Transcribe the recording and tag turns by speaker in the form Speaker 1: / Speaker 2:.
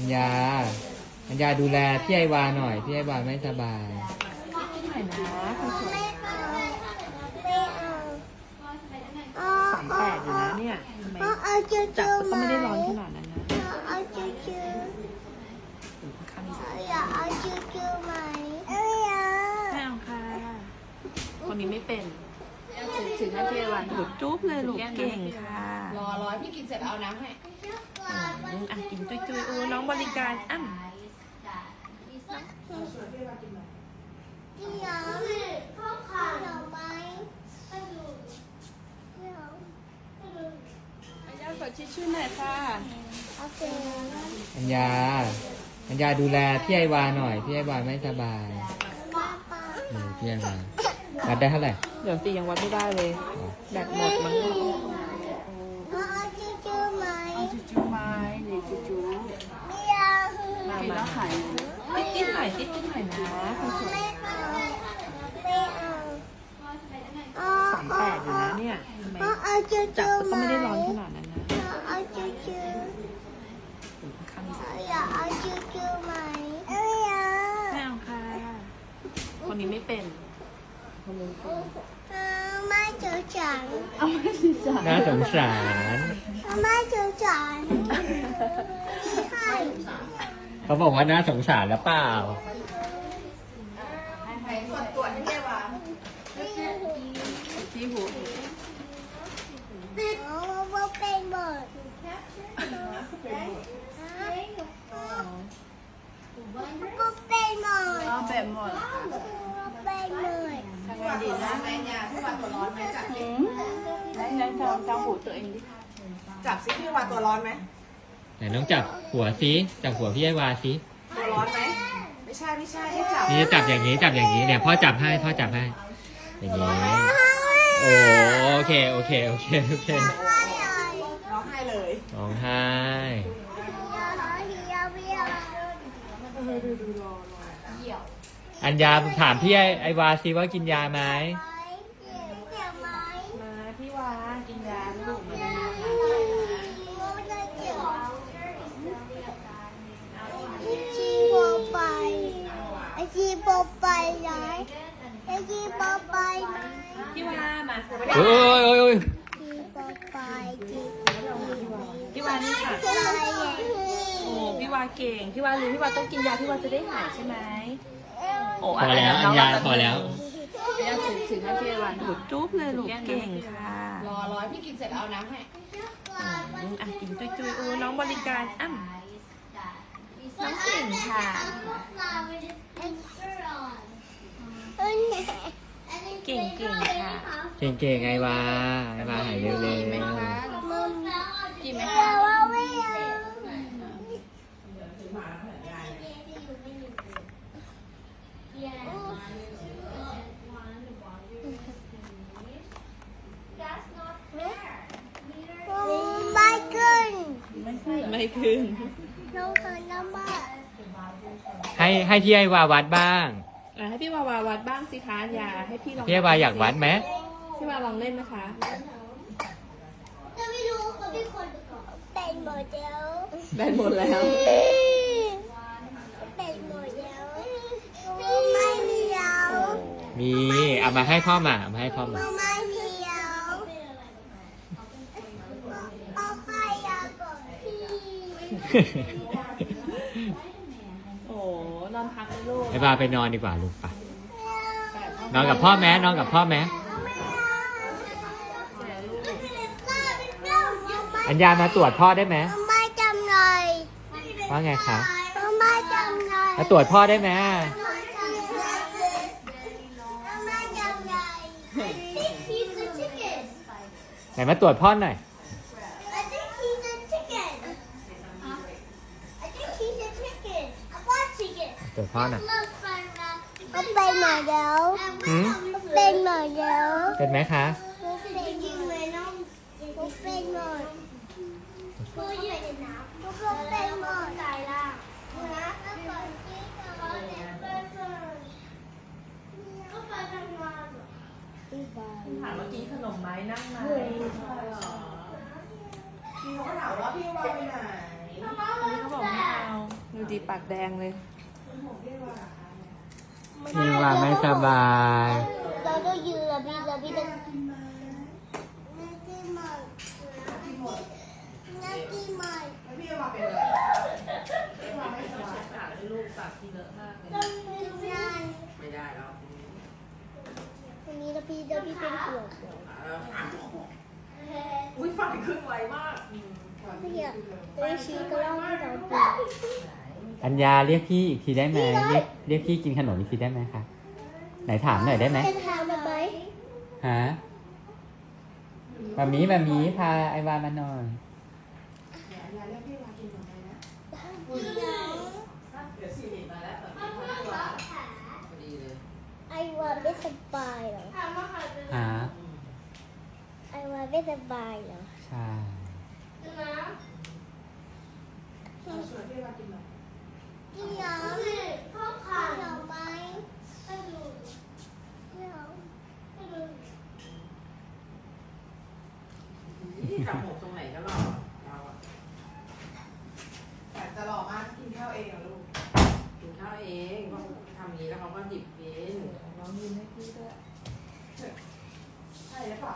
Speaker 1: อัญญาอัญญาดูแลพี่ไอวาหน่อย พี่ไอวาไม่สบาย
Speaker 2: หน่อยนะคนสวย
Speaker 3: ไม่เอาไม่เอาเอา
Speaker 2: สามแปดอยู่นะเนี่ยทำไม
Speaker 3: เอาเอาจู
Speaker 2: จับ
Speaker 3: จู
Speaker 2: ก็
Speaker 3: ไหม
Speaker 2: ไม่ได้ร้อนขนาดนั้นนะ
Speaker 3: เอาเอาจูจู
Speaker 2: ข้างนี้สิ
Speaker 3: อยากเอาจูจูไหมเอาอยาก
Speaker 2: ไม่เอาค่ะ คนนี้ไม่เป็นถึงหน้าที่วันหลุดจุ๊บเลยลูกเก่งค่ะ
Speaker 4: รอร้อยพี่กินเสร็จเอาน้ำให้
Speaker 2: อืมอะกินจุ้ยๆอู้น้องบริการอ้ำ
Speaker 3: กินน้ำข้าวขาวหน่อไม้ไม่เอา
Speaker 2: อันยาขอชิชชู่หน่อยค่ะ
Speaker 3: โอเค
Speaker 1: อัญญาอัญญาดูแลพี่ไอวาหน่อย พี่ไอวาไม่สบาย
Speaker 3: ป้าป้า
Speaker 1: เออพี่ไอวาวัดได้เท่าไหร่
Speaker 2: เดี๋ยวตียังวัดไม่ได้เลย แบตหมดมั้ง
Speaker 3: เอาเอาจูจูไหม
Speaker 2: จุ๊บไม้นี่จุ๊บจุ๊บ
Speaker 3: ไม่เอา
Speaker 2: มามาหายติ๊ดติ๊ดห น่อยติ๊ดติ๊ดหน่อยนะคนสวย
Speaker 3: ไม่เอาไม่เอาเอา
Speaker 2: สามแปดอยู่นะเนี่ยทำไม
Speaker 3: จั
Speaker 2: บก็
Speaker 3: ไม่
Speaker 2: ได้ร้อนขนาดนั้นนะ
Speaker 3: เอาเอาจูจู
Speaker 2: ข้าง
Speaker 3: อยากเอาจูจูไหม
Speaker 2: ไม่เอาค่ะ คนนี้ไม่เป็นคนนี้เป็น
Speaker 3: เอาไม่จูจัง
Speaker 2: เอาไม่ดีจ้ะ
Speaker 1: น่าสงสาร
Speaker 3: ไม่จูจังใช่
Speaker 1: เขาบอกว่าน่าสงสารแล้วเปล่า
Speaker 4: ส่วนตรวจให้แม่วาง
Speaker 2: ที่หู
Speaker 3: เอาว่าเป็นหมดก็เป็นหมด
Speaker 2: เอาแบบหมด
Speaker 3: เป็นหมด
Speaker 4: พี่วางตัวร้อนไหมเนี่ยพี่วางตัวร้อนไหมจับสิ
Speaker 2: ได้ได้จำจำหูตัวเองดิ
Speaker 4: จับสิพี่วางตัวร้อนไหม
Speaker 1: ไหนน้องจับหัวซิจับหัวพี่ไอวาซิ
Speaker 4: ตัวร้อนไหมไม่ใช่ไม่ใช่ให้จับ
Speaker 1: นี่จับอย่างนี้จับอย่างนี้เนี่ยพ่อจับให้พ่อจับให้อย่างนี้โอ้โอเคโอเคโอเคโอเค
Speaker 4: ร้องไห้เลย
Speaker 1: ร้องไห้อัญญาถามพี่ไอไอวาซิว่ากินยาไหม
Speaker 2: มาพี่วากินยาลูกมา
Speaker 3: ชีโบไปไอชีโบไปไหนไอชีโบไปไหน
Speaker 2: พี่วา มา
Speaker 1: โอ้ยโอ้ยโอ้ย
Speaker 3: ชีโบไปชี
Speaker 2: พี่วานี่ค่ะ
Speaker 3: ไป
Speaker 2: โอ้พี่วาเก่ง พี่วารู้พี่วาต้องกินยาพี่วาจะได้หายใช่ไหมโอ้
Speaker 1: พอแล้วอัญญาพอแล้ว
Speaker 2: ยาถึงถึงหน้าที่วันหลุดจุ๊บเลยลูกเก่งค่ะ
Speaker 4: รอร้อยพี่กินเสร็จเอาน้ำให้
Speaker 2: อืมอะกินจุ้ยๆอู้น้องบริการอ้ำน้องเก่งค่ะ เก่งเก่งค่ะ
Speaker 1: เก่งๆไอวาไอวาหายเร็วๆ
Speaker 2: กินไหมคะ
Speaker 3: แต่ว่าไม่เอาไม่ขึ้น
Speaker 2: ไม่ขึ้น
Speaker 3: น้องเขินน้ำบ้า
Speaker 1: ให้ให้พี่ไอวาวัดบ้าง
Speaker 2: อะให้พี่วาวาวัดบ้างสิคะอย่าให้พี่ลอง
Speaker 1: พี่ไอวาอยากวัดไหม
Speaker 2: พี่วาลองเล่นนะคะ
Speaker 3: จะไม่รู้เขาเป็นคนเป็นโมเดล
Speaker 2: แบนหมดแล้ว
Speaker 3: เป็นโมเดลไม่มีเอา
Speaker 1: มีเอามาให้พ่อมาเอามาให้พ่อมา
Speaker 3: ไม่มีเอาเอาใครอยากกดพี่
Speaker 2: โอ้น อนพักเลยลูก
Speaker 1: ไอวาไปนอนดีกว่าลูกไปนอนกับพ่อแม้นอนกับพ่อแม้อัญญามาตรวจพ่อได้ไหม
Speaker 3: ไม่จำเลย
Speaker 1: ว่าไงคะ
Speaker 3: ไม่จำเลย
Speaker 1: มาตรวจพ่อได้ไหม
Speaker 3: ไม่จำเลย He's a chicken
Speaker 1: ไหนมาตรวจพ่อหน่อย
Speaker 3: chicken
Speaker 1: ตรวจพ่อหน่อย
Speaker 3: ก็เป็นหมาเดียว
Speaker 1: หืม
Speaker 3: เป็นหมาเดียว
Speaker 1: เป็นไหมคะ
Speaker 3: เป็นยิงเลยน้องก็เป็นหมดก็ยิงน้ำก็เป็นหมดตายละนะแล้วก่อนที่จะร้อนเนี่ยเป็นหมดก็ไปทำงาน
Speaker 2: ถามว่ากินขนมไหมนั่งไหม
Speaker 4: พี่เขาก็ถามว่าพี่วางไปไหน
Speaker 2: เขาบอกไม่เอาจีปากแดงเลย
Speaker 1: พี่วาไม่สบาย
Speaker 3: เราต้องยืนระบีระบีต้องนาทีใหม่นาทีใหม่
Speaker 4: แล้วพี่เอามาเป็นอะไรพี่วาไม่สบาย
Speaker 3: ต้องยืนนาน
Speaker 4: ไม่ได้แล้ว
Speaker 3: วันนี้ระบีระบีเป็นห่วงเรา
Speaker 4: อุ้ยฝันขึ้นไวมาก
Speaker 3: ไม่อยากตัวชี้ก็เล่าให้เราดู
Speaker 1: อัญญาเรียกพี่อีกทีได้ไหมเรียกเรียกพี่กินขนมอีกทีได้ไหมคะไหนถามหน่อยได้ไหม
Speaker 3: จะทำไหม
Speaker 1: ฮะมามีมามีพาไอวามาหน่อย
Speaker 4: อย่าเรียกพี่วากินขนมเลยนะเดี๋ยวสี่หลิมาแล้วแบบนี้พี่วาพอดีเลย
Speaker 3: ไอว่าไม่สบายเหรอ
Speaker 1: ฮะ
Speaker 3: ไอว่าไม่สบายเหรอ
Speaker 1: ใช่
Speaker 4: ชวนพี่วา กินหน่อย
Speaker 3: กินน้ำพ่อขาหน่อไม้ไม่รู้ไม่เอาไม่รู้
Speaker 4: จับหมกตรงไหนก็หล่อเราอะแต่จะหล่อมากกินข้าวเองเหรอลูกกินข้าวเองเพราะทำนี้แล้วเขาก็หยิบกินน้องยินให้พี่ด้วยใช่หรือเปล่า